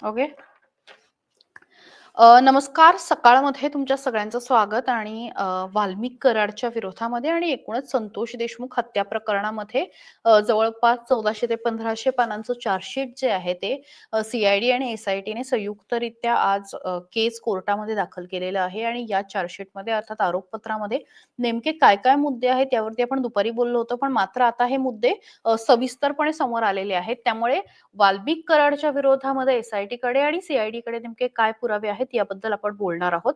Okay. नमस्कार. सकाळमध्ये तुमच्या सगळ्यांचं स्वागत आणि वाल्मिक कराडच्या विरोधामध्ये आणि एकूणच संतोष देशमुख हत्या प्रकरणामध्ये जवळपास चौदाशे ते पंधराशे पानांचं चार्जशीट जे आहे ते सीआयडी सी-आय-डी आणि एस-आय-टीने संयुक्तरित्या आज केस कोर्टामध्ये दाखल केलेलं आहे आणि या चार्जशीटमध्ये अर्थात आरोपपत्रामध्ये नेमके काय-काय मुद्दे आहेत त्यावरती आपण दुपारी बोललो होतो. पण मात्र आता हे मुद्दे सविस्तरपणे समोर आलेले आहेत. त्यामुळे वाल्मिक कराडच्या विरोधामध्ये एस-आय-टीकडे आणि सी-आय-डीकडे नेमके काय पुरावे आहेत याबद्दल आपण बोलणार आहोत.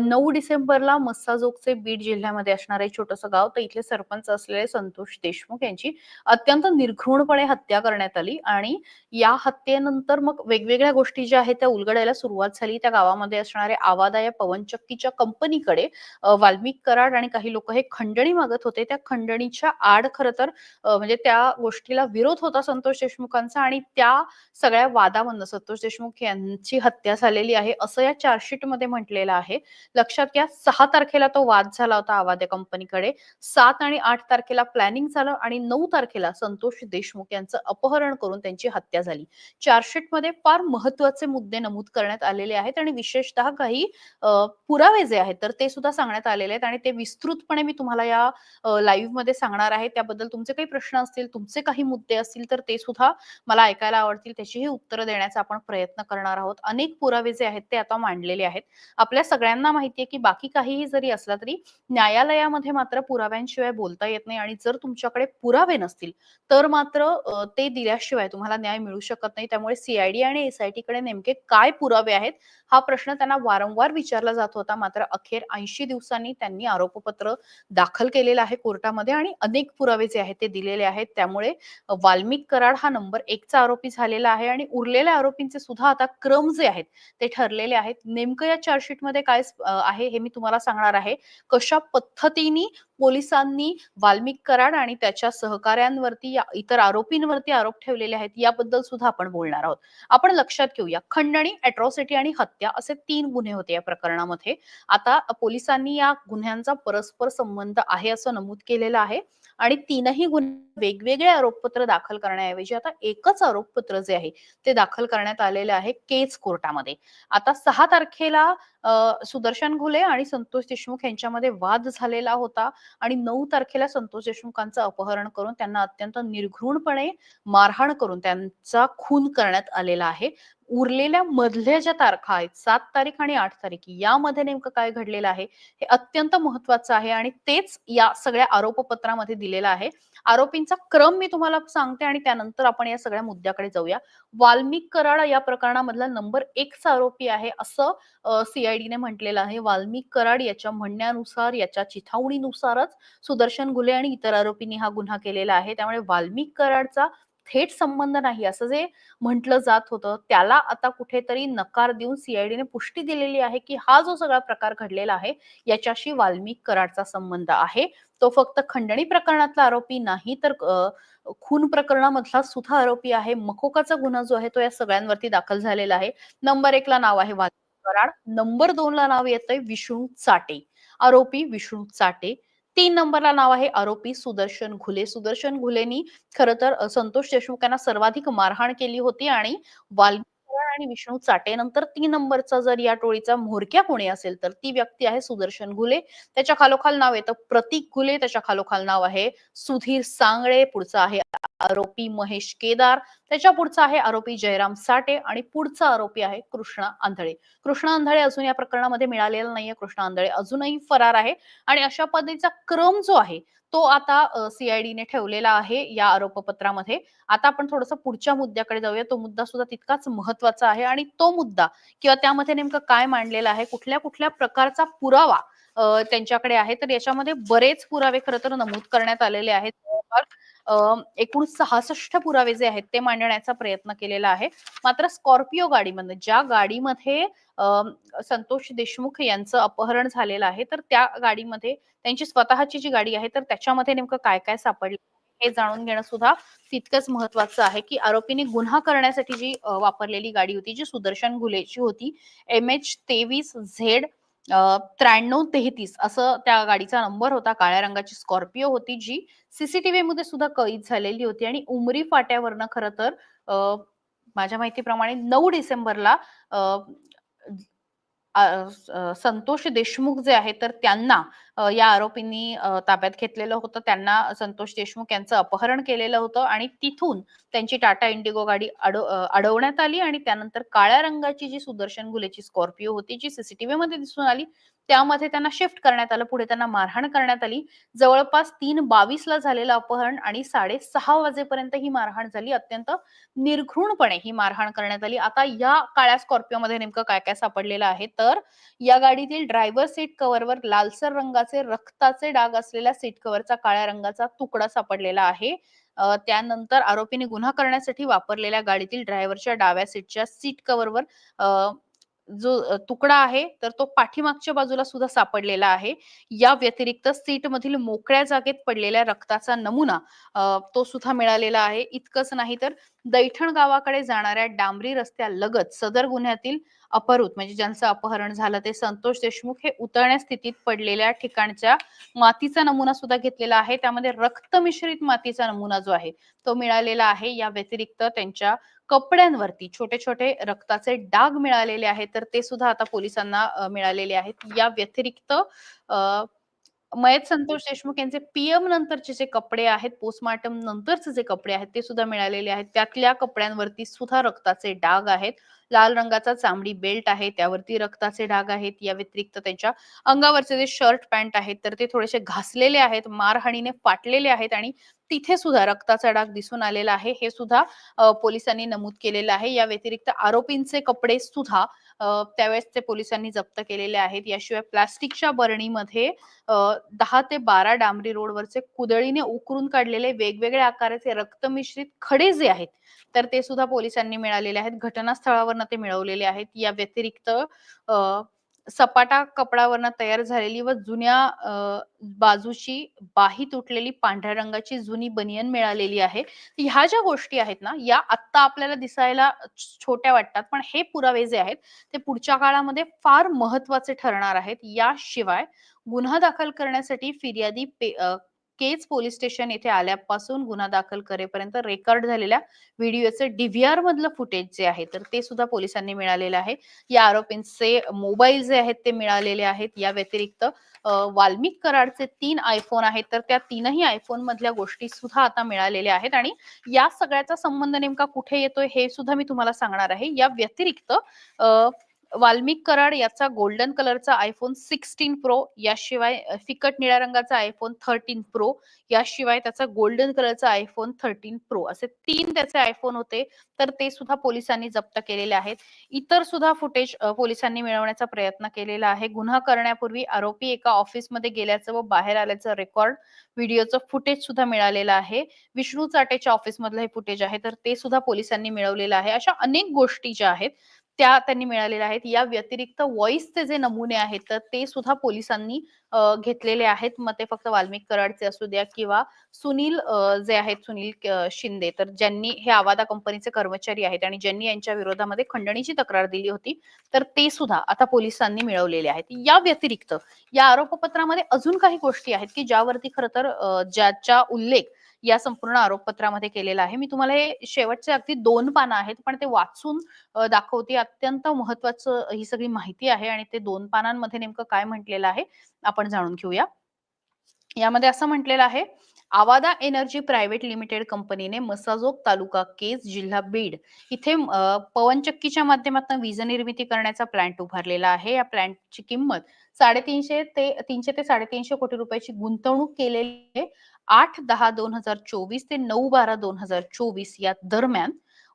नऊ डिसेंबरला मस्साजोगचे बीड जिल्ह्यामध्ये असणारे छोटंसं गाव, तर इथले सरपंच असलेले संतोष देशमुख यांची अत्यंत निर्घृणपणे हत्या करण्यात आली आणि या हत्येनंतर मग वेगवेगळ्या गोष्टी ज्या आहेत त्या उलगडायला सुरुवात झाली. त्या गावामध्ये असणाऱ्या आवादा या पवनचक्कीच्या कंपनीकडे वाल्मिक कराड आणि काही लोक हे खंडणी मागत होते. त्या खंडणीच्या आड खरं तर म्हणजे त्या गोष्टीला विरोध होता संतोष देशमुखांचा आणि त्या सगळ्या वादामधनं संतोष देशमुख यांची हत्या झालेली आहे, असं या चार्जशीटमध्ये म्हटलेलं आहे. लक्षात घ्या सहा तारखेला तो वाद झाला होता आवादे कंपनीकडे. सात आणि आठ तारखेला प्लॅनिंग झालं आणि नऊ तारखेला संतोष देशमुख यांचं अपहरण करून त्यांची हत्या झाली. चार्जशीटमध्ये फार महत्त्वाचे मुद्दे नमूद करण्यात आलेले आहेत आणि विशेषतः काही पुरावे जे आहेत, तर ते सुद्धा सांगण्यात आलेले आहेत आणि ते विस्तृतपणे मी तुम्हाला या लाईव्हमध्ये सांगणार आहे. त्याबद्दल तुमचे काही प्रश्न असतील, तुमचे काही मुद्दे असतील, तर ते सुद्धा मला ऐकायला आवडतील. त्याचीही उत्तरं देण्याचा आपण प्रयत्न करणार आहोत. अनेक पुरावे जे आहेत ते आता मांडलेले आहेत. आपल्या सगळ्यांना माहिती आहे, की बाकी काहीही जरी असला तरी न्यायालयामध्ये मात्र पुराव्यांशिवाय बोलता येत नाही आणि जर तुमच्याकडे पुरावे नसतील, तर मात्र ते दिल्याशिवाय तुम्हाला न्याय मिळू शकत नाही. त्यामुळे सीआयडी आणि एस-आय-टीकडे नेमके काय पुरावे आहेत, हा प्रश्न त्यांना वारंवार विचारला जात होता. मात्र अखेर 80 दिवसांनी त्यांनी आरोपपत्र दाखल केलेलं आहे कोर्टामध्ये आणि अनेक पुरावे जे आहेत ते दिलेले आहेत. त्यामुळे वाल्मिक कराड हा नंबर एकचा आरोपी झालेला आहे आणि उरलेल्या आरोपींचे सुद्धा आता क्रम जे आहेत ते ठरलेले आहेत. नेमकं या चार्जशीटमध्ये काय आहे हे मी तुम्हाला सांगणार आहे. कशा पद्धतीने पोलिसांनी वाल्मिक कराड आणि त्याच्या सहकाऱ्यांवरती, इतर आरोपींवरती आरोप ठेवलेले आहेत, याबद्दल सुद्धा आपण बोलणार आहोत. आपण लक्षात घेऊया, खंडणी, अॅट्रॉसिटी आणि हत्या असे तीन गुन्हे होते या प्रकरणामध्ये. आता पोलिसांनी या गुन्ह्यांचा परस्पर संबंध आहे असं नमूद केलेलं आहे आणि तीनही गुन्हे वेगवेगळे आरोपपत्र दाखल करण्याऐवजी आता एकच आरोपपत्र जे आहे ते दाखल करण्यात आलेले आहे केज कोर्टामध्ये. आता सहा तारखेला सुदर्शन घुले आणि संतोष देशमुख यांच्यामध्ये वाद झालेला होता आणि नऊ तारखेला संतोष देशमुखांचं अपहरण करून त्यांना अत्यंत निर्घृणपणे मारहाण करून त्यांचा खून करण्यात आलेला आहे. उरलेल्या मधल्या ज्या तारखा आहेत सात तारीख आणि आठ तारीख यामध्ये नेमकं काय घडलेलं आहे, हे अत्यंत महत्त्वाचं आहे आणि तेच या सगळ्या आरोपपत्रामध्ये दिलेलं आहे. आरोपींचा क्रम मी तुम्हाला सांगते आणि त्यानंतर आपण या सगळ्या मुद्द्याकडे जाऊया. वाल्मिक कराड या प्रकरणामधला नंबर एकचा आरोपी आहे असं सीआयडीने सी-आय-डीने म्हटलेलं आहे. वाल्मिक कराड याच्या म्हणण्यानुसार, याच्या चिथावणीनुसारच सुदर्शन घुले आणि इतर आरोपींनी हा गुन्हा केलेला आहे. त्यामुळे वाल्मिक कराडचा थेट संबंध नाही असं जे म्हटलं जात होतं, त्याला आता कुठेतरी नकार देऊन सीआयडीने पुष्टी दिलेली आहे, की हा जो सगळा प्रकार घडलेला आहे, याच्याशी वाल्मिक कराडचा संबंध आहे. तो फक्त खंडणी प्रकरणातला आरोपी नाही, तर खून प्रकरणामधला सुद्धा आरोपी आहे. मकोकाचा गुन्हा जो आहे, तो या सगळ्यांवरती दाखल झालेला आहे. नंबर 1 ला नाव आहे वाल्मिक कराड. नंबर दोन ला नाव येतंय विष्णू चाटे. आरोपी विष्णू चाटे. तीन नंबरला नाव आहे आरोपी सुदर्शन घुले. सुदर्शन घुलेनी खर तर संतोष देशमुख यांना सर्वाधिक मारहाण केली होती आणि वाल्मिक आणि विष्णू चाटेनंतर 3 नंबरचा जर या टोळीचा म्होरक्या कोणी असेल, तर ती व्यक्ती आहे सुदर्शन घुले. त्याच्या खालोखाल नाव येतं प्रतीक घुले. त्याच्या खालोखाल नाव आहे सुधीर सांगळे. पुढचा आहे आरोपी महेश केदार. त्याच्या पुढचा आहे आरोपी जयराम साठे आणि पुढचा आरोपी आहे कृष्णा आंधळे. कृष्णा आंधळे अजून या प्रकरणामध्ये मिळालेला नाहीये. कृष्णा आंधळे अजूनही फरार आहे आणि अशा पद्धतीचा क्रम जो आहे, तो आता सीआयडीने ठेवलेला आहे या आरोपपत्रामध्ये. आता आपण थोडंसं पुढच्या मुद्द्याकडे जाऊया. तो मुद्दा सुद्धा तितकाच महत्त्वाचा आहे आणि तो मुद्दा किंवा त्यामध्ये नेमकं काय मांडलेलं आहे, कुठल्या-कुठल्या प्रकारचा पुरावा त्यांच्याकडे आहे. तर याच्यामध्ये बरेच पुरावे खरं तर नमूद करण्यात आलेले आहेत. एकूण 66 पुरावे जे आहेत, ते मांडण्याचा प्रयत्न केलेला आहे. मात्र स्कॉर्पिओ गाडीमधनं ज्या गाडीमध्ये संतोष देशमुख यांचं अपहरण झालेलं आहे, तर त्या गाडीमध्ये त्यांची स्वतःची जी गाडी आहे, तर त्याच्यामध्ये नेमकं काय-काय सापडलं हे जाणून घेणं सुद्धा तितकंच महत्त्वाचं आहे, की आरोपीने गुन्हा करण्यासाठी जी वापरलेली गाडी होती, जी सुदर्शन घुलेची होती. एम-एच-23-झेड त्र्याण्णव तेहतीस असं त्या गाडीचा नंबर होता. काळ्या रंगाची स्कॉर्पिओ होती, जी सीसीटीव्ही मध्ये सुद्धा कैद झालेली होती आणि उमरी फाट्यावरनं खरं तर माझ्या माहितीप्रमाणे नऊ डिसेंबरला संतोष देशमुख जे आहेत तर त्यांना या आरोपींनी ताब्यात घेतलेलं होतं. त्यांना संतोष देशमुख यांचं अपहरण केलेलं होतं आणि तिथून त्यांची टाटा इंडिगो गाडी अडव अडवण्यात आली आणि त्यानंतर काळ्या रंगाची जी सुदर्शन घुलेची स्कॉर्पिओ होती जी सीसीटीव्ही मध्ये दिसून आली त्यामध्ये त्यांना शिफ्ट करण्यात आलं. पुढे त्यांना मारहाण करण्यात आली. जवळपास तीन बावीस ला झालेलं अपहरण आणि साडेसहा वाजेपर्यंत ही मारहाण झाली. अत्यंत निर्घृणपणे ही मारहाण करण्यात आली. आता या काळ्या स्कॉर्पिओमध्ये नेमकं काय काय सापडलेलं आहे? तर या गाडीतील ड्रायव्हर सीट कव्हरवर लालसर रंगाचे रक्ताचे डाग असलेल्या सीट कव्हरचा काळ्या रंगाचा तुकडा सापडलेला आहे. त्यानंतर आरोपीने गुन्हा करण्यासाठी वापरलेल्या गाडीतील ड्रायव्हरच्या डाव्या सीटच्या सीट कव्हरवर जो तुकडा आहे तर तो पाठीमागच्या बाजूला सुद्धा सापडलेला आहे. या व्यतिरिक्त सीट मधील मोकळ्या जागेत पडलेल्या रक्ताचा नमुना तो सुद्धा मिळालेला आहे. इतकंच नाही तर दैठण गावाकडे जाणाऱ्या डांबरी रस्त्यालगत सदर गुन्ह्यातील अपहृत म्हणजे ज्यांचं अपहरण झालं ते संतोष देशमुख हे उतरण्या स्थितीत पडलेल्या ठिकाणच्या मातीचा नमुना सुद्धा घेतलेला आहे. त्यामध्ये रक्त मिश्रित मातीचा नमुना जो आहे तो मिळालेला आहे. या व्यतिरिक्त त्यांच्या कपड्यांवरती छोटे छोटे रक्ताचे डाग मिळालेले आहेत. तर ते सुद्धा आता पोलिसांना मिळालेले आहेत. या व्यतिरिक्त मयत संतोष देशमुख यांचे पीएम नंतरचे जे कपडे आहेत पोस्टमार्टम नंतरचे जे कपडे आहेत ते सुद्धा मिळालेले आहेत. त्यातल्या कपड्यांवरती सुद्धा रक्ताचे डाग आहेत. लाल रंगाचा चांबडी बेल्ट आहे त्यावरती रक्ताचे डाग आहेत या व्यतिरिक्त त्यांच्या अंगावरचे जे शर्ट पॅन्ट आहेत तर ते थोडेसे घासलेले आहेत मारहाणीने फाटलेले आहेत आणि तिथे सुद्धा रक्ताचा डाग दिसून आलेला आहे. हे सुद्धा पोलिसांनी नमूद केलेलं आहे. या व्यतिरिक्त आरोपींचे कपडे सुद्धा त्यावेळेस ते पोलिसांनी जप्त केलेले आहेत. याशिवाय प्लास्टिकच्या बरणीमध्ये दहा ते बारा डांबरी रोडवरचे कुदळीने उकरून काढलेले वेगवेगळ्या आकाराचे रक्तमिश्रित खडे जे आहेत तर ते सुद्धा पोलिसांनी मिळालेले आहेत. घटनास्थळावरनं ते मिळवलेले आहेत. या व्यतिरिक्त अ, सपाटा कपडावरनं तयार झालेली व जुन्या अ, बाजूची बाही तुटलेली पांढऱ्या रंगाची जुनी बनियन मिळालेली आहे. ह्या ज्या गोष्टी आहेत ना या आत्ता आपल्याला दिसायला छोट्या वाटतात पण हे पुरावे जे आहेत ते पुढच्या काळामध्ये फार महत्त्वाचे ठरणार आहेत. याशिवाय गुन्हा दाखल करण्यासाठी फिर्यादी पे- केज पोलीस स्टेशन येथे आल्यापासून गुन्हा दाखल करेपर्यंत रेकॉर्ड झालेल्या व्हिडिओचे डीव्हीआर मधलं फुटेज जे आहे तर ते सुद्धा पोलिसांनी मिळालेलं आहे. या आरोपींचे मोबाईल जे आहेत ते मिळालेले आहेत. या व्यतिरिक्त वाल्मिक कराडचे तीन आयफोन आहेत तर त्या तीनही आयफोन मधल्या गोष्टी सुद्धा आता मिळालेल्या आहेत. आणि या सगळ्याचा संबंध नेमका कुठे येतोय हे सुद्धा मी तुम्हाला सांगणार आहे. या व्यतिरिक्त वाल्मिक कराड याचा गोल्डन कलरचा आयफोन सिक्स्टीन प्रो याशिवाय फिकट निळ्या रंगाचा आयफोन थर्टीन प्रो याशिवाय त्याचा गोल्डन कलरचा आयफोन थर्टीन प्रो असे तीन त्याचे आयफोन होते. तर ते सुद्धा पोलिसांनी जप्त केलेले आहेत. इतर सुद्धा फुटेज पोलिसांनी मिळवण्याचा प्रयत्न केलेला आहे. गुन्हा करण्यापूर्वी आरोपी एका ऑफिसमध्ये गेल्याचं व बाहेर आल्याचं रेकॉर्ड व्हिडिओचं फुटेज सुद्धा मिळालेलं आहे. विष्णू चाटेच्या ऑफिसमधलं हे फुटेज आहे. तर ते सुद्धा पोलिसांनी मिळवलेलं आहे. अशा अनेक गोष्टी ज्या आहेत त्या त्यांनी मिळालेल्या आहेत. या व्यतिरिक्त व्हॉइसचे जे नमुने आहेत तर ते सुद्धा पोलिसांनी घेतलेले आहेत. मग ते फक्त वाल्मिक कराडचे असू द्या किंवा सुनील जे आहेत सुनील शिंदे तर ज्यांनी हे आवादा कंपनीचे कर्मचारी आहेत आणि ज्यांनी यांच्या विरोधामध्ये खंडणीची तक्रार दिली होती तर ते सुद्धा आता पोलिसांनी मिळवलेले आहेत. या व्यतिरिक्त या आरोपपत्रामध्ये अजून काही गोष्टी आहेत की ज्यावरती खरं तर ज्याच्या ज्याचा उल्लेख या संपूर्ण आरोपपत्रामध्ये केलेला आहे. मी तुम्हाला हे शेवटचे अगदी दोन पानं आहेत पण ते वाचून दाखवते. अत्यंत महत्वाचं ही सगळी माहिती आहे आणि ते दोन पानांमध्ये नेमकं काय म्हटलेलं आहे आपण जाणून घेऊया. यामध्ये असं म्हटलेलं आहे आवादा एनर्जी प्रायव्हेट लिमिटेड कंपनीने मसाजोग तालुका केज जिल्हा बीड इथे पवनचक्कीच्या माध्यमातून वीज निर्मिती करण्याचा प्लॅन्ट उभारलेला आहे. या प्लांटची किंमत साडेतीनशे ते तीनशे ते साडेतीनशे कोटी रुपयाची गुंतवणूक केलेली आहे. आठ दहा दोन हजार चोवीस ते नऊ बारा दोन हजार चोवीस या दरम्यान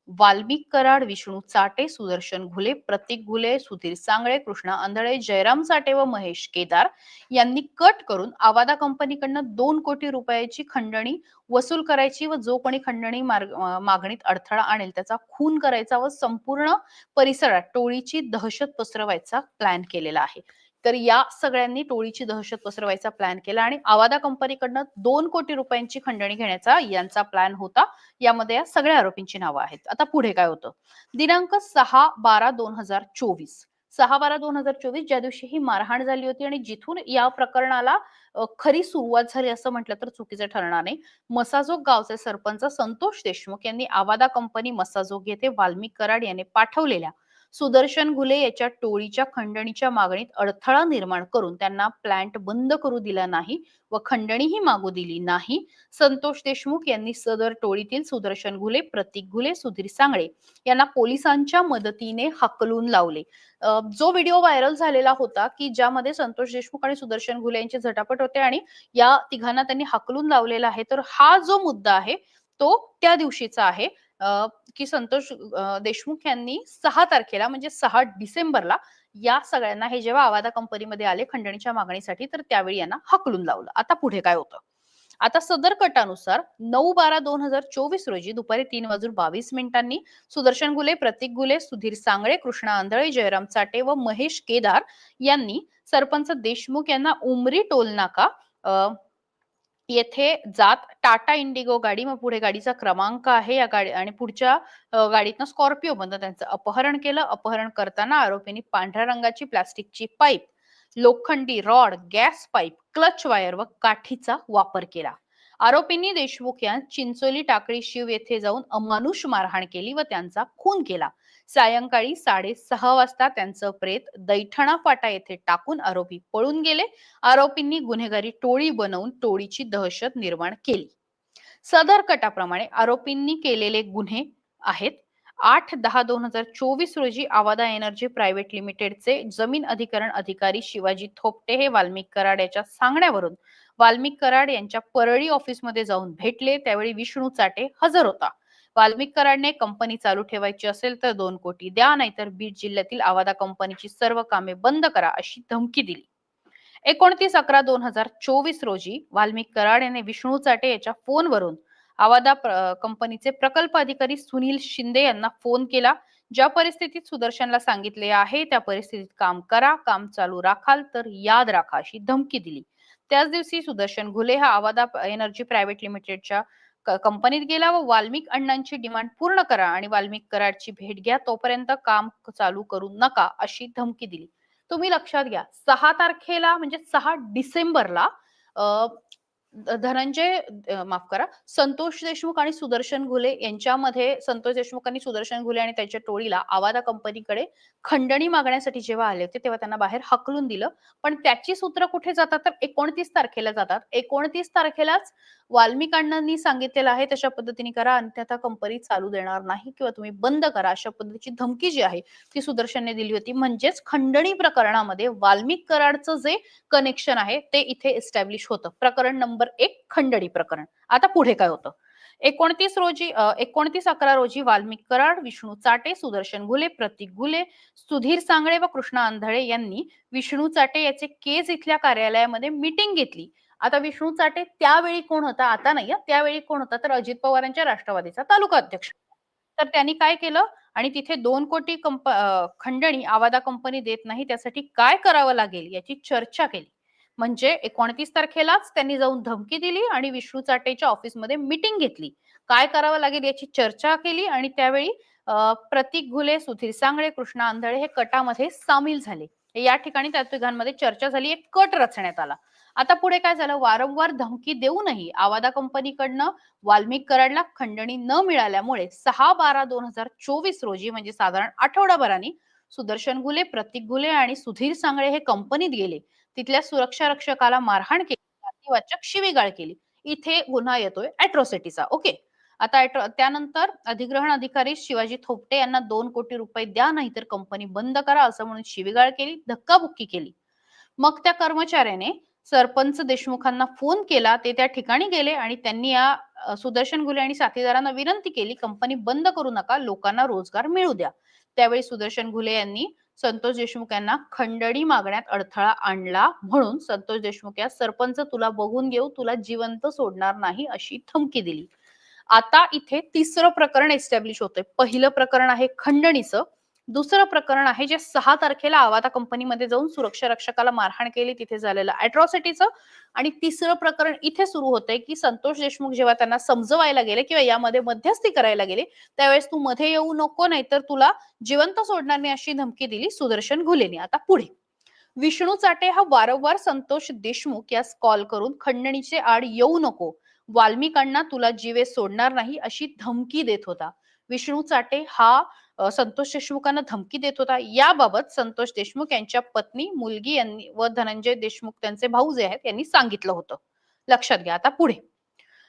वाल्मिक कराड विष्णू चाटे सुदर्शन घुले प्रतीक घुले सुधीर सांगळे कृष्णा आंधळे जयराम चाटे व महेश केदार यांनी कट करून आवादा कंपनीकडनं दोन कोटी रुपयाची खंडणी वसूल करायची व जो कोणी खंडणी मागणीत अडथळा आणेल त्याचा खून करायचा व संपूर्ण परिसरात टोळीची दहशत पसरवायचा प्लॅन केलेला आहे. तर या सगळ्यांनी टोळीची दहशत पसरवायचा प्लॅन केला आणि आवादा कंपनीकडनं दोन कोटी रुपयांची खंडणी घेण्याचा यांचा प्लॅन होता. यामध्ये या सगळ्या आरोपींची नावं आहेत. आता पुढे काय होतं? दिनांक सहा बारा दोन हजार चोवीस. सहा बारा दोन हजार चोवीस ज्या दिवशी ही मारहाण झाली होती आणि जिथून या प्रकरणाला खरी सुरुवात झाली असं म्हटलं तर चुकीचं ठरणार नाही. मसाजोग गावचे सरपंच संतोष देशमुख यांनी आवादा कंपनी मसाजोग येथे वाल्मिक कराड यांनी पाठवलेल्या सुदर्शन घुले याच्या टोळीच्या खंडणीच्या मागणीत अडथळा निर्माण करून त्यांना प्लांट बंद करू दिला नाही व खंडणीही मागू दिली नाही. संतोष देशमुख यांनी सदर टोळीतील सुदर्शन घुले प्रतीक घुले सुधीर सांगळे यांना पोलिसांच्या मदतीने हकलून लावले. जो व्हिडिओ व्हायरल झालेला होता की ज्यामध्ये संतोष देशमुख आणि सुदर्शन घुले यांचे झटापट होते आणि या तिघांना त्यांनी हकलून लावलेला आहे तर हा जो मुद्दा आहे तो त्या दिवशीचा आहे. की संतोष देशमुख यांनी सहा तारखेला म्हणजे सहा डिसेंबरला या सगळ्यांना हे जेव्हा आवादा कंपनीमध्ये आले खंडणीच्या मागणीसाठी तर त्यावेळी यांना हकलून लावलं. आता पुढे काय होतं? आता सदर कटानुसार नऊ बारा दोन हजार चोवीस रोजी दुपारी तीन वाजून बावीस मिनिटांनी सुदर्शन गुले प्रतीक गुले सुधीर सांगळे कृष्णा आंधळे जयराम चाटे व महेश केदार यांनी सरपंच देशमुख यांना उमरी टोल नाका येथे जात टाटा इंडिगो गाडी मग पुढे गाडीचा क्रमांक आहे या गाडी आणि पुढच्या गाडीतनं स्कॉर्पिओ बंद त्यांचं अपहरण केलं. अपहरण करताना आरोपींनी पांढऱ्या रंगाची प्लास्टिकची पाईप लोखंडी rod gas pipe clutch wire व काठीचा वापर केला. आरोपींनी देशमुख यांस चिंचोली टाकळी शिव येथे जाऊन अमानुष मारहाण केली व त्यांचा खून केला. सायंकाळी साडेसहा वाजता त्यांचं प्रेत दैठणा फाटा येथे टाकून आरोपी पळून गेले. आरोपींनी गुन्हेगारी टोळी बनवून टोळीची दहशत निर्माण केली. सदर कटाप्रमाणे आरोपींनी केलेले गुन्हे आहेत. आठ दहा दोन हजार चोवीस रोजी आवादा एनर्जी प्रायव्हेट लिमिटेडचे जमीन अधिकरण अधिकारी शिवाजी थोपटे हे वाल्मिक कराड याच्या सांगण्यावरून वाल्मिक कराड यांच्या परळी ऑफिसमध्ये जाऊन भेटले. त्यावेळी विष्णू चाटे हजर होता. वाल्मिक कराडने कंपनी चालू ठेवायची असेल तर दोन कोटी द्या नाहीतर बीड जिल्ह्यातील आवादा कंपनीची सर्व कामे बंद करा अशी धमकी दिली. एकोणतीस अकरा दोन हजार चोवीस रोजी वाल्मिक कराड याने विष्णू चाटे याच्या फोनवरून आवादा कंपनीचे प्रकल्प अधिकारी सुनील शिंदे यांना फोन केला ज्या परिस्थितीत सुदर्शनला सांगितले आहे त्या परिस्थितीत काम करा काम चालू राखाल तर याद राखा अशी धमकी दिली. त्याच दिवशी सुदर्शन घुले हा आवादा एनर्जी प्रायव्हेट लिमिटेडच्या कंपनीत गेला व वाल्मिक अण्णांची डिमांड पूर्ण करा आणि वाल्मिक कराडची भेट घ्या तोपर्यंत काम चालू करू नका अशी धमकी दिली. तुम्ही लक्षात घ्या सहा तारखेला म्हणजे सहा डिसेंबरला धनंजय माफ करा संतोष देशमुख आणि सुदर्शन घुले यांच्यामध्ये संतोष देशमुख आणि सुदर्शन घुले आणि त्यांच्या टोळीला आवादा कंपनीकडे खंडणी मागण्यासाठी जेव्हा आले होते तेव्हा त्यांना बाहेर हकलून दिलं. पण त्याची सूत्र कुठे जातात तर एकोणतीस तारखेला जातात. एकोणतीस तारखेलाच वाल्मिक सांगितलेलं आहे तशा पद्धतीने करा आणि कंपनी चालू देणार नाही किंवा तुम्ही बंद करा अशा पद्धतीची धमकी जी आहे ती सुदर्शनने दिली होती. म्हणजेच खंडणी प्रकरणामध्ये वाल्मिक कराडचं जे कनेक्शन आहे ते इथे एस्टॅब्लिश होतं. प्रकरण नंबर एक खंडणी प्रकरण. आता पुढे काय होतं? एकोणतीस रोजी एकोणतीस अकरा रोजी वाल्मिक कराड विष्णू चाटे सुदर्शन घुले प्रतीक घुले सुधीर सांगळे व कृष्णा आंधळे यांनी विष्णू चाटे याचे केज इथल्या कार्यालयामध्ये मीटिंग घेतली. आता विष्णू चाटे त्यावेळी कोण होता? आता नाही त्यावेळी कोण होता? तर अजित पवारांच्या राष्ट्रवादीचा तालुका अध्यक्ष. तर त्यांनी काय केलं? आणि तिथे दोन कोटी कंप खंडणी आवादा कंपनी देत नाही त्यासाठी काय करावं लागेल याची चर्चा केली. म्हणजे एकोणतीस तारखेलाच त्यांनी जाऊन धमकी दिली आणि विष्णू चाटेच्या ऑफिसमध्ये मीटिंग घेतली. काय करावं लागेल याची चर्चा केली आणि त्यावेळी प्रतीक घुले सुधीर सांगळे कृष्णा आंधळे हे कटामध्ये सामील झाले. या ठिकाणी त्या तिघांमध्ये चर्चा झाली एक कट रचण्यात आला. आता पुढे काय झालं? वारंवार धमकी देऊनही आवादा कंपनीकडनं वाल्मिक कराडला खंडणी न मिळाल्यामुळे सहा बारा दोन हजार चोवीस रोजी म्हणजे साधारण आठवडाभराने सुदर्शन गुले प्रतीक गुले आणि सुधीर सांगळे हे कंपनीत गेले. तिथल्या सुरक्षा रक्षकाला मारहाण केली वाचक शिवीगाळ केली. इथे गुन्हा येतोय अॅट्रॉसिटीचा ओके आता त्यानंतर अधिग्रहण अधिकारी शिवाजी थोपटे यांना दोन कोटी रुपये द्या नाहीतर कंपनी बंद करा असं म्हणून शिवीगाळ केली धक्काबुक्की केली. मग त्या कर्मचाऱ्याने सरपंच देशमुखांना फोन केला ते त्या ठिकाणी गेले आणि त्यांनी या सुदर्शन घुले आणि साथीदारांना विनंती केली कंपनी बंद करू नका लोकांना रोजगार मिळू द्या. त्यावेळी सुदर्शन घुले यांनी संतोष देशमुख यांना खंडणी मागण्यात अडथळा आणला म्हणून संतोष देशमुख या सरपंच तुला बघून घेऊ तुला जिवंत सोडणार नाही अशी धमकी दिली. आता इथे तिसरं प्रकरण एस्टॅब्लिश होतंय. पहिलं प्रकरण आहे खंडणीचं. दुसरं प्रकरण आहे जे सहा तारखेला आवाता कंपनीमध्ये जाऊन सुरक्षा रक्षकाला मारहाण केली तिथे झालेलं अॅट्रॉसिटीचं आणि तिसरं प्रकरण इथे सुरू होतंय की संतोष देशमुख जेव्हा त्यांना समजवायला गेले किंवा यामध्ये मध्यस्थी करायला गेले त्यावेळेस तू मध्ये येऊ नको नाहीतर तुला जिवंत सोडणार नाही अशी धमकी दिली सुदर्शन घुलेने. आता पुढे. विष्णू चाटे हा वारंवार संतोष देशमुख यास कॉल करून खंडणीचे आड येऊ नको वाल्मिकांना तुला जीवे सोडणार नाही अशी धमकी देत होता. विष्णू चाटे हा संतोष देशमुखांना धमकी देत होता. याबाबत संतोष देशमुख यांच्या पत्नी मुलगी यांनी व धनंजय देशमुख त्यांचे भाऊ जे आहेत यांनी सांगितलं होतं. लक्षात घ्या आता पुढे.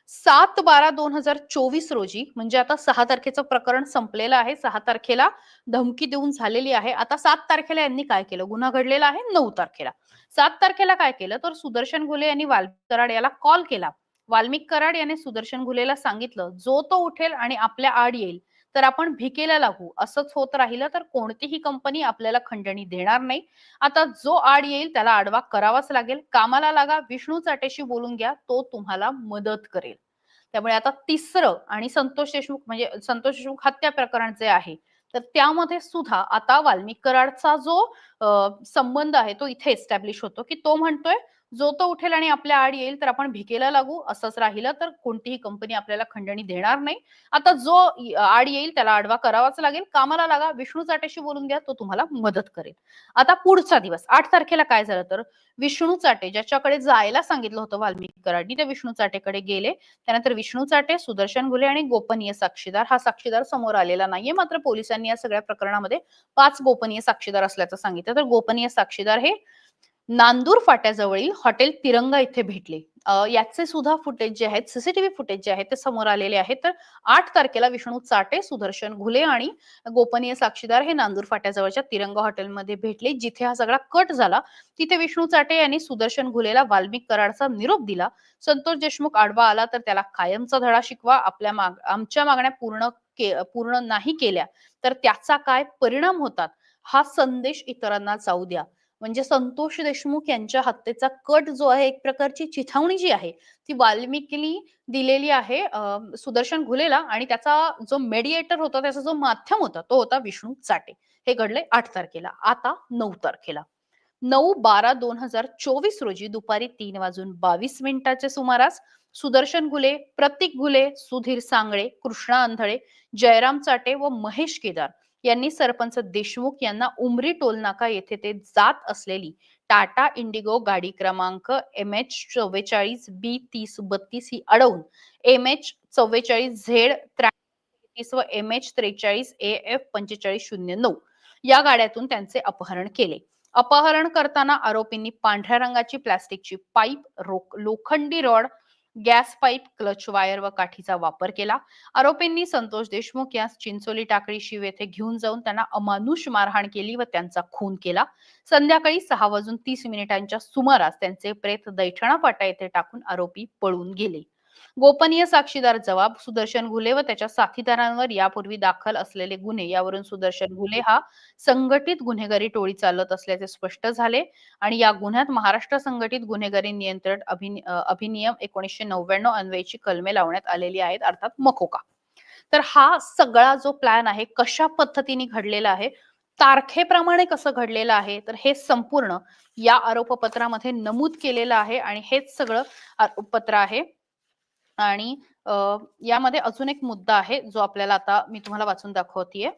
सात बारा दोन हजार चोवीस रोजी म्हणजे आता सहा तारखेचं प्रकरण संपलेलं आहे. सहा तारखेला धमकी देऊन झालेली आहे. आता सात तारखेला यांनी काय केलं? गुन्हा घडलेला आहे नऊ तारखेला. सात तारखेला काय केलं? तर सुदर्शन घुले यांनी वाल्मिक कराड याला कॉल केला. वाल्मिक कराड याने सुदर्शन घुलेला सांगितलं जो तो उठेल आणि आपल्या आड येईल. तर आपण भिकेला लागू. असंच होत राहिलं तर कोणतीही कंपनी आपल्याला खंडणी देणार नाही. आता जो आड येईल त्याला आडवा करावाच लागेल. कामाला लागा विष्णू चाटेशी बोलून घ्या तो तुम्हाला मदत करेल. त्यामुळे आता तिसरं आणि संतोष देशमुख म्हणजे संतोष देशमुख हत्या प्रकरण जे आहे तर त्यामध्ये सुद्धा आता वाल्मिक कराडचा जो संबंध आहे तो इथे एस्टॅब्लिश होतो की तो म्हणतोय जो तो उठेल आणि आपल्या आड येईल तर आपण भिकेला लागू असंच राहिलं तर कोणतीही कंपनी आपल्याला खंडणी देणार नाही. आता जो आड येईल त्याला आडवा करावाच लागेल. कामाला लागा विष्णू चाटेशी बोलून घ्या तो तुम्हाला मदत करेल. आता पुढचा दिवस आठ तारखेला काय झालं तर विष्णू चाटे ज्याच्याकडे जायला सांगितलं होतं वाल्मिक कराडनी त्या विष्णू चाटेकडे गेले. त्यानंतर विष्णू चाटे सुदर्शन घुले आणि गोपनीय साक्षीदार हा साक्षीदार समोर आलेला नाहीये. मात्र पोलिसांनी या सगळ्या प्रकरणामध्ये पाच गोपनीय साक्षीदार असल्याचं सांगितलं. तर गोपनीय साक्षीदार हे नांदूर फाट्याजवळील हॉटेल तिरंगा इथे भेटले. याचे सुद्धा फुटेज जे आहेत सीसीटीव्ही फुटेज जे आहेत ते समोर आलेले आहेत. तर आठ तारखेला विष्णू चाटे सुदर्शन घुले आणि गोपनीय साक्षीदार हे नांदूर फाट्याजवळच्या तिरंगा हॉटेलमध्ये भेटले जिथे हा सगळा कट झाला. तिथे विष्णू चाटे यांनी सुदर्शन घुलेला वाल्मिक कराडचा निरोप दिला. संतोष देशमुख आडवा आला तर त्याला कायमचा धडा शिकवा आपल्या माग आमच्या मागण्या पूर्ण के- पूर्ण नाही केल्या तर त्याचा काय परिणाम होतात हा संदेश इतरांना जाऊ द्या. म्हणजे संतोष देशमुख यांच्या हत्येचा कट जो आहे एक प्रकारची चिथावणी जी आहे ती वाल्मिकीनी दिलेली आहे सुदर्शन घुलेला आणि त्याचा जो मेडिएटर होता त्याचा जो माध्यम होता तो होता विष्णू चाटे. हे घडले आठ तारखेला आता नऊ तारखेला. नऊ बारा दोन हजार चोवीस रोजी दुपारी तीन वाजून बावीस मिनिटाच्या सुमारास सुदर्शन घुले प्रतीक घुले सुधीर सांगळे कृष्णा अंधळे जयराम चाटे व महेश केदार यांनी सरपंच देशमुख यांना उमरी टोलनाका येथे ते जात असलेली टाटा इंडिगो गाडी क्रमांक एम एच चव्वेचाळीस बी तीस बत्तीस ही अडवून एम एच चव्वेचाळीस झेड त्र्यातीस व एम एच त्रेचाळीस ए एफ पंचेचाळीस शून्य नऊ या गाड्यातून त्यांचे अपहरण केले. अपहरण करताना आरोपींनी पांढऱ्या रंगाची प्लास्टिकची पाईप रोक लोखंडी rod gas pipe clutch wire व काठीचा वापर केला. आरोपींनी संतोष देशमुख यास चिंचोली टाकळी शिव येथे घेऊन जाऊन त्यांना अमानुष मारहाण केली व त्यांचा खून केला. संध्याकाळी सहा वाजून तीस मिनिटांच्या सुमारास त्यांचे प्रेत दैठणा फाटा येथे टाकून आरोपी पळून गेले. गोपनीय साक्षीदार जबाब सुदर्शन घुले व त्याच्या साथीदारांवर यापूर्वी दाखल असलेले गुन्हे. यावरून सुदर्शन घुले हा संघटित गुन्हेगारी टोळी चालत असल्याचे स्पष्ट झाले आणि या गुन्ह्यात महाराष्ट्र संघटित गुन्हेगारी नियंत्रण अभिनियम एकोणीसशे नव्याण्णव अन्वयची कलमे लावण्यात आलेली आहेत अर्थात मकोका तर हा सगळा जो प्लॅन आहे कशा पद्धतीने घडलेला आहे तारखेप्रमाणे कसं घडलेलं आहे तर हे संपूर्ण या आरोपपत्रामध्ये नमूद केलेलं आहे आणि हेच सगळं आरोपपत्र आहे. आणि यामध्ये अजून एक मुद्दा आहे जो आपल्याला आता मी तुम्हाला वाचून दाखवतीये.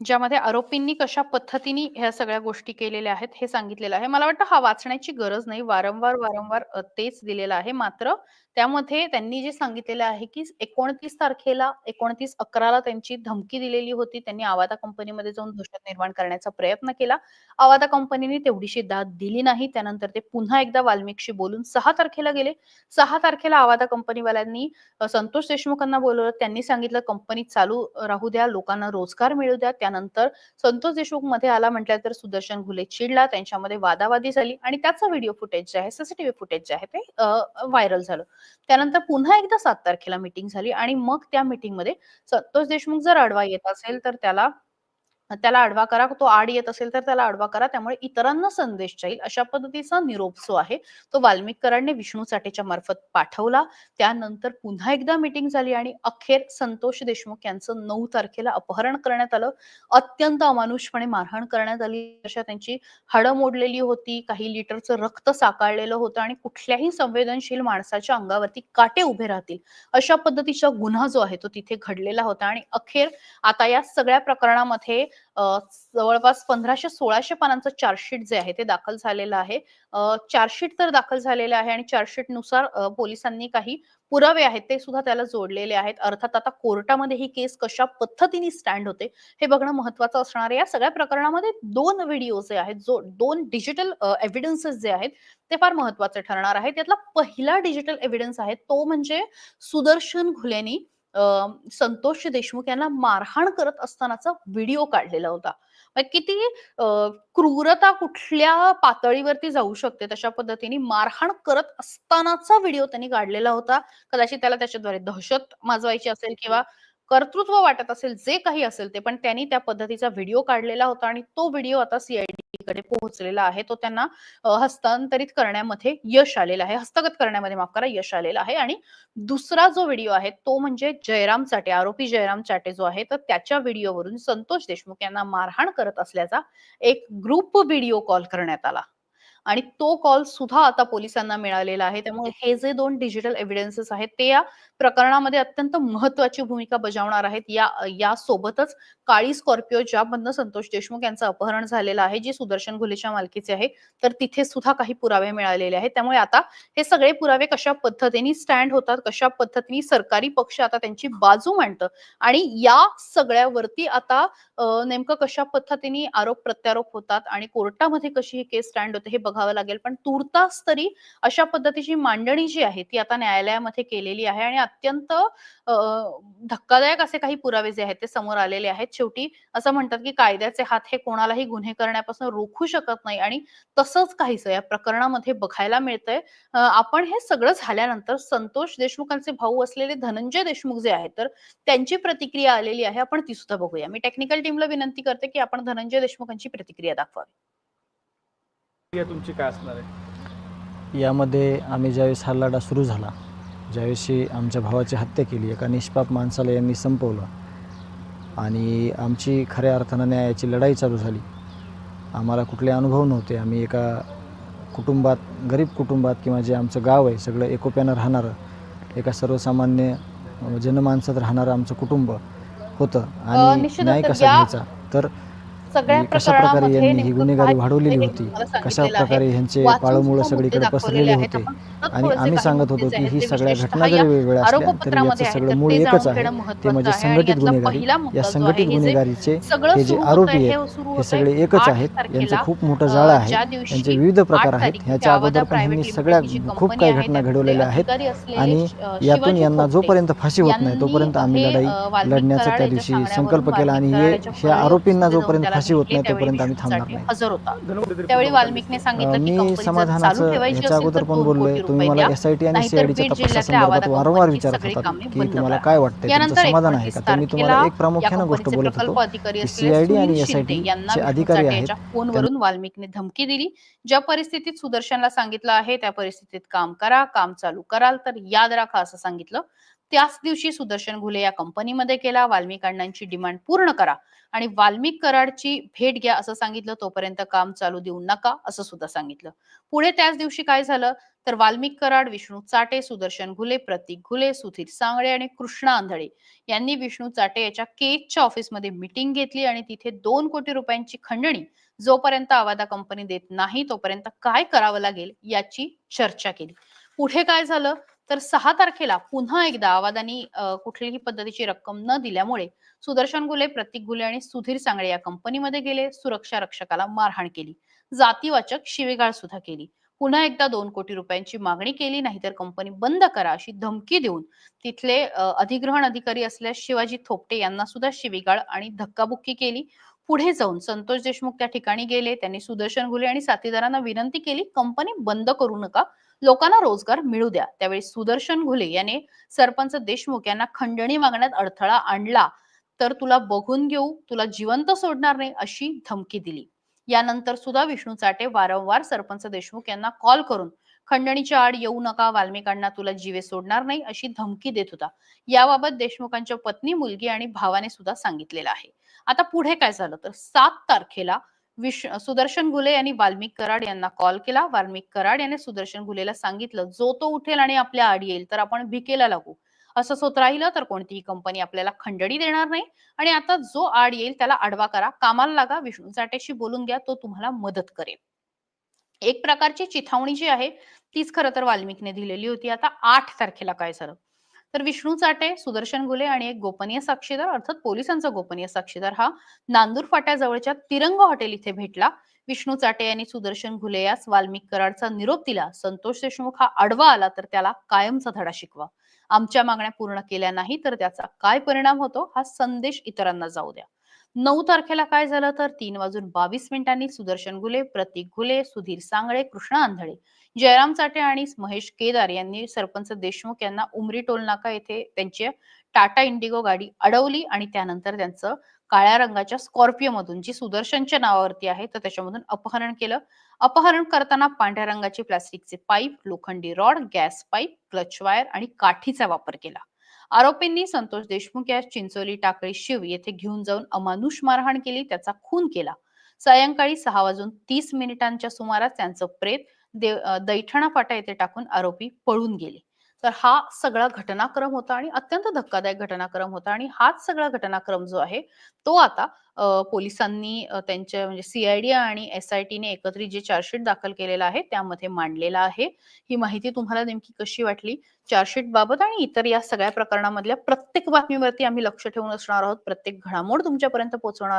ज्यामध्ये आरोपींनी कशा पद्धतीने ह्या सगळ्या गोष्टी केलेल्या आहेत हे सांगितलेलं आहे. मला वाटतं हा वाचण्याची गरज नाही. वारंवार वारंवार तेच दिलेलं आहे. मात्र त्यामध्ये त्यांनी जे सांगितलेलं आहे की एकोणतीस तारखेला एकोणतीस अकराला त्यांची धमकी दिलेली होती. त्यांनी आवादा कंपनीमध्ये जाऊन दहशत निर्माण करण्याचा प्रयत्न केला. आवादा कंपनीने तेवढीशी दाद दिली नाही. त्यानंतर ते पुन्हा एकदा वाल्मिकशी बोलून सहा तारखेला गेले. सहा तारखेला आवादा कंपनीवाल्यांनी संतोष देशमुखांना बोलवलं. त्यांनी सांगितलं कंपनी चालू राहू द्या. लोकांना रोजगार मिळू द्या. त्यानंतर संतोष देशमुखमध्ये आला म्हटलं तर सुदर्शन घुले चिडला त्यांच्यामध्ये वादावादी झाली आणि त्याचा व्हिडिओ फुटेज जे आहे सीसीटीव्ही फुटेज जे आहे ते व्हायरल झालं. त्यानंतर पुन्हा एकदा सात तारखेला मीटिंग झाली आणि मग त्या मिटिंगमध्ये संतोष देशमुख जर आडवा येत असेल तर त्याला त्याला आडवा करा. तो आड येत असेल तर त्याला आडवा करा. त्यामुळे इतरांना संदेश जाईल अशा पद्धतीचा निरोप जो आहे तो वाल्मिककरांनी विष्णू चाटेच्या मार्फत पाठवला. त्यानंतर पुन्हा एकदा मीटिंग झाली आणि अखेर संतोष देशमुख यांचं नऊ तारखेला अपहरण करण्यात आलं. अत्यंत अमानुषपणे मारहाण करण्यात आली. अशा त्यांची हाडं मोडलेली होती. काही लिटरचं रक्त साकाळलेलं होतं आणि कुठल्याही संवेदनशील माणसाच्या अंगावरती काटे उभे राहतील अशा पद्धतीचा गुन्हा जो आहे तो तिथे घडलेला होता आणि अखेर आता या सगळ्या प्रकरणामध्ये जवळपास पंधराशे सोळाशे पानांचं चार्जशीट जे आहे ते दाखल झालेलं आहे. चार्जशीट तर दाखल झालेलं आहे आणि चार्जशीटनुसार पोलिसांनी काही पुरावे आहेत ते सुद्धा त्याला जोडलेले आहेत. अर्थात आता कोर्टामध्ये ही केस कशा पद्धतीने स्टँड होते हे बघणं महत्वाचं असणार आहे. या सगळ्या प्रकरणामध्ये दोन व्हिडिओ जे आहेत, जो दोन डिजिटल एव्हिडन्सेस जे आहेत ते फार महत्त्वाचे ठरणार आहेत. त्यातला पहिला डिजिटल एव्हिडन्स आहे तो म्हणजे सुदर्शन घुलेनी संतोष देशमुख यांना मारहाण करत असतानाचा व्हिडिओ काढलेला होता. किती क्रूरता कुठल्या पातळीवरती जाऊ शकते तशा पद्धतीने मारहाण करत असतानाचा व्हिडिओ त्यांनी काढलेला होता. कदाचित त्याला त्याच्याद्वारे दहशत माजवायची असेल किंवा कर्तृत्व वाटत असेल, जे काही असेल ते, पण त्यांनी त्या पद्धतीचा व्हिडिओ काढलेला होता आणि तो व्हिडिओ आता सीआयडी कडे पोहोचलेला आहे. तो त्यांना हस्तांतरित करण्यामध्ये यश आलेलं आहे. हस्तगत करण्यामध्ये माफ करा, यश आलेलं आहे आणि दुसरा जो व्हिडिओ आहे तो म्हणजे जयराम चाटे, आरोपी जयराम चाटे जो आहे, तर त्याच्या व्हिडिओवरून संतोष देशमुख यांना मारहाण करत असल्याचा एक ग्रुप व्हिडिओ कॉल करण्यात आला. आणि तो कॉल सुद्धा आता पोलिसांना मिळालेला आहे. त्यामुळे हे जे दोन डिजिटल एव्हिडन्सेस आहेत ते या प्रकरणामध्ये अत्यंत महत्त्वाची भूमिका बजावणार आहेत. या यासोबतच काळी स्कॉर्पिओ ज्यामधनं संतोष देशमुख यांचं अपहरण झालेलं आहे, जी सुदर्शन घुलेच्या मालकीचे आहे, तर तिथे सुद्धा काही पुरावे मिळालेले आहेत. त्यामुळे आता हे सगळे पुरावे कशा पद्धतीने स्टँड होतात, कशा पद्धतीने सरकारी पक्ष आता त्यांची बाजू मांडतं आणि या सगळ्यावरती आता नेमकं कशा पद्धतीने आरोप-प्रत्यारोप होतात आणि कोर्टामध्ये कशी ही केस स्टँड होते हे बघावं लागेल. पण तूर्तास तरी अशा पद्धतीची मांडणी जी आहे ती आता न्यायालयामध्ये केलेली आहे आणि अत्यंत धक्कादायक असे काही पुरावे जे आहेत ते समोर आलेले आहेत. शेवटी असं म्हणतात, की कायद्याचे हात हे कोणालाही गुन्हे करण्यापासून रोखू शकत नाही आणि तसंच काहीसं या प्रकरणामध्ये बघायला मिळतंय. आपण हे सगळं झाल्यानंतर संतोष देशमुखांचे भाऊ असलेले धनंजय देशमुख जे आहेत, तर त्यांची प्रतिक्रिया आलेली आहे. आपण ती सुद्धा बघूया. मी टेक्निकल टीमला विनंती करते, की आपण धनंजय देशमुखांची प्रतिक्रिया दाखवावी. प्रतिक्रिया तुमची काय असणार आहे यामध्ये आम्ही ज्यावेळेस हा लढा सुरू झाला ज्यावेळेस आमच्या भावाची हत्या केली एका निष्पाप माणसाला यांनी संपवलं आणि आमची खऱ्या अर्थानं न्यायाची लढाई चालू झाली. आम्हाला कुठले अनुभव नव्हते. आम्ही एका कुटुंबात गरीब कुटुंबात किंवा जे आमचं गाव आहे सगळं एकोप्यानं राहणारं एका सर्वसामान्य जनमानसात राहणारं आमचं कुटुंब होतं. आणि न्याय कसा घ्यायचा? तर सगळ्या कशा प्रकारे यांनी ही गुन्हेगारी वाढवलेली होती? कशा. प्रकारे ह्यांचे पाळमुळं सगळीकडे पसरलेले. होते? आणि आम्ही सांगत होतो की ही सगळ्या घटना जरी वेगवेगळ्या असल्या तरी याचं सगळं मूळ एकच आहे. ते म्हणजे संघटित गुन्हेगारी. या संघटित गुन्हेगारीचे हे जे आरोपी आहेत हे सगळे एकच 8 आहेत. यांचं खूप मोठं जाळं आहे. यांचे विविध 8 प्रकार आहेत. ह्याच्या अगोदर पण ह्यांनी सगळ्या खूप काही घटना घडवलेल्या आहेत. आणि यातून यांना जोपर्यंत फाशी होत नाही तोपर्यंत आम्ही लढाई लढण्याचा त्या दिवशी संकल्प केला आणि हे ह्या आरोपींना जोपर्यंत फाशी होत नाही त्यावेळी तोपर्यंत आम्ही थांबणार नाही. हजर होता. त्यावेळी वाल्मिकने. सांगितलं की मी कंपनी जर चालू समाधानाचं ठेवायची असेल अगोदर पण 2 बोललोय. कोटी तुम्ही रुपये मला द्या. एस आय टी आणि नाहीतर सीआयडीच्या बीड जिल्ह्यातल्या तपासासंदर्भात आवादा वारंवार कंपनीची विचारत सगळी कामे की बंद तुम्हाला करा. काय यानंतर तुमचं समाधान आहे 29 का? तर मी तुम्हाला तारखेला एक या प्रामुख्यानं गोष्ट कंपनीचे बोलत प्रकल्प होतो अधिकारी की असलेले सीआयडी सुनील आणि एस आय शिंदे यांना चे अधिकारी आहेत. फोनवरून वाल्मिकने धमकी दिली. ज्या परिस्थितीत सुदर्शनला सांगितलं आहे त्या परिस्थितीत काम करा काम चालू कराल तर याद राखा असं सांगितलं. त्याच दिवशी सुदर्शन घुले या कंपनीमध्ये केला वाल्मिक अण्णांची डिमांड पूर्ण करा आणि वाल्मिक कराडची भेट घ्या असं सांगितलं. तोपर्यंत काम चालू देऊ नका असं सुद्धा सांगितलं. पुढे त्याच दिवशी काय झालं? तर वाल्मिक कराड विष्णू चाटे सुदर्शन घुले प्रतीक घुले सुधीर सांगळे आणि कृष्णा आंधळे यांनी विष्णू चाटे याच्या केकच्या ऑफिसमध्ये मिटिंग घेतली आणि तिथे दोन कोटी रुपयांची खंडणी जोपर्यंत आवादा कंपनी देत नाही तोपर्यंत काय करावं लागेल याची चर्चा केली. पुढे काय झालं? तर सहा तारखेला पुन्हा एकदा आवादानी कुठलीही पद्धतीची रक्कम न दिल्यामुळे सुदर्शन गुले प्रतीक गुले आणि सुधीर सांगळे या कंपनीमध्ये गेले. सुरक्षा रक्षकाला मारहाण केली. जातीवाचक शिवेगाळ सुद्धा केली. पुन्हा एकदा दोन कोटी रुपयांची मागणी केली. नाहीतर कंपनी बंद करा अशी धमकी देऊन तिथले अधिग्रहण अधिकारी असलेल्या शिवाजी थोपटे यांना सुद्धा शिवीगाळ आणि धक्काबुक्की केली. पुढे जाऊन संतोष देशमुख त्या ठिकाणी गेले. त्यांनी सुदर्शन घुले आणि साथीदारांना विनंती केली कंपनी बंद करू नका. लोकांना रोजगार मिळू द्या. त्यावेळी सुदर्शन घुले याने सरपंच देशमुख यांना खंडणी मागण्यात अडथळा आणला. तर तुला बघून घेऊ तुला जिवंत सोडणार नाही अशी धमकी दिली. यानंतर सुद्धा विष्णू चाटे वारंवार सरपंच देशमुख यांना कॉल करून खंडणीच्या आड येऊ नका वाल्मिकांना तुला जीवे सोडणार नाही अशी धमकी देत होता. याबाबत देशमुखांच्या पत्नी मुलगी आणि भावाने सुद्धा सांगितलेलं आहे. आता पुढे काय झालं? तर सात तारखेला विश सुदर्शन घुले यांनी वाल्मिक कराड यांना कॉल केला. वाल्मिक कराड याने सुदर्शन घुलेला सांगितलं जो तो उठेल आणि आपल्या आड येईल तर आपण भिकेला लागू. असंच होत राहिलं तर कोणतीही कंपनी आपल्याला खंडणी देणार नाही. आणि आता जो आड येईल त्याला आडवा करा. कामाला लागा. विष्णू चाटेशी बोलून घ्या. तो तुम्हाला मदत करेल. एक प्रकारची चिथावणी जी आहे तीच खरं तर वाल्मिकने दिलेली होती. आता आठ तारखेला काय झालं? तर विष्णू चाटे सुदर्शन गुले आणि एक गोपनीय साक्षीदार अर्थात पोलिसांचा गोपनीय साक्षीदार हा नांदूर फाट्याजवळच्या तिरंग हॉटेल इथे भेटला. विष्णू चाटे यांनी सुदर्शन घुले यास वाल्मिक कराडचा निरोप दिला. संतोष देशमुख हा आडवा आला तर त्याला कायमचा धडा शिकवा. आमच्या मागण्या पूर्ण केल्या नाही तर त्याचा काय परिणाम होतो? हा संदेश इतरांना जाऊ द्या. नऊ तारखेला काय झालं तर तीन वाजून बावीस मिनिटांनी सुदर्शन घुले प्रतीक घुले सुधीर सांगळे कृष्णा आंधळे जयराम चाटे आणि महेश केदार यांनी सरपंच देशमुख यांना उमरी टोल नाका येथे त्यांची टाटा इंडिगो गाडी अडवली आणि त्यानंतर त्यांचं काळ्या रंगाच्या स्कॉर्पिओ मधून जी सुदर्शनच्या नावावरती आहे तर त्याच्यामधून अपहरण केलं. अपहरण करताना पांढऱ्या रंगाचे प्लास्टिकचे पाईप लोखंडी rod gas pipe clutch wire आणि काठीचा वापर केला. आरोपींनी संतोष देशमुख या चिंचोली टाकळी शिव येथे घेऊन जाऊन अमानुष मारहाण केली त्याचा खून केला. सायंकाळी सहा वाजून तीस मिनिटांच्या सुमारास त्यांचं प्रेत देव दैठणा फाटा येथे टाकून आरोपी पळून गेले. तर हा सगळा घटनाक्रम होता आणि अत्यंत धक्कादायक घटनाक्रम होता आणि हाच सगळा घटनाक्रम जो आहे तो आता पोलिसांनी त्यांच्या म्हणजे सीआयडी आणि एस आय टीने एकत्रित जे चार्जशीट दाखल केलेला आहे त्यामध्ये मांडलेला आहे. ही माहिती तुम्हाला नेमकी कशी वाटली? चार्जशीट बाबत आणि इतर या सगळ्या प्रकरणामधल्या प्रत्येक बातमीवरती आम्ही लक्ष ठेवून असणार आहोत. प्रत्येक घडामोड तुमच्यापर्यंत पोहोचवणार